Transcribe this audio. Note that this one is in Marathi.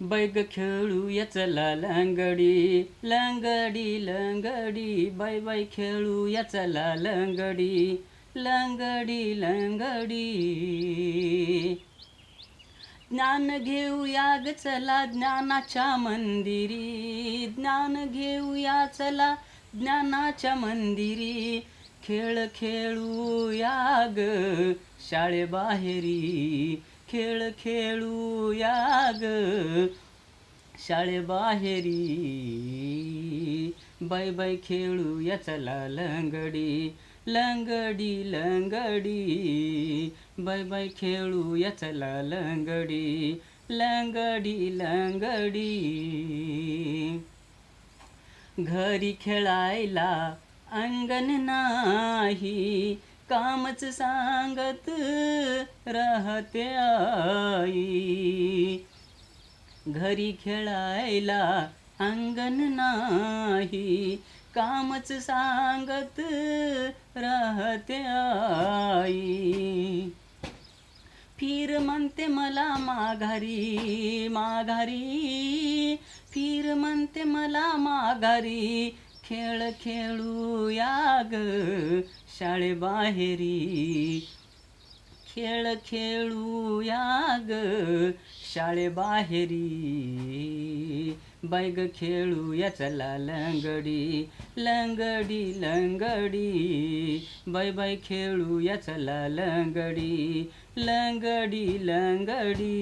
बैग खेळूया चला लंगडी लंगडी. लंगडी बाय बाय खेळूया चला लंगडी लंगडी लंगडी. ज्ञान घेऊया ग चला ज्ञानाच्या मंदिरी ज्ञान घेऊया चला ज्ञानाच्या मंदिरी. खेळ खेळूया ग शाळेबाहेरी खेळ खेळूया ग शाळेबाहेरी बाय बाय खेळूया चला लंगडी लंगडी लंगडी. बाय बाय खेळूया चला लंगडी लंगडी लंगडी. घरी खेळायला अंगण नाही कामच सांगत राहते आई. घरी खेळायला अंगण नाही कामच सांगत राहते आई. फिर म्हणते मला माघारी माघारी. फिर म्हणते मला माघारी खेळ खेळूया ग शाळेबाहेरी खेळ खेळूया ग शाळेबाहेरी बैग खेळूया चला लंगडी लंगडी लंगडी. बै बाय खेळूया चला लंगडी लंगडी लंगडी.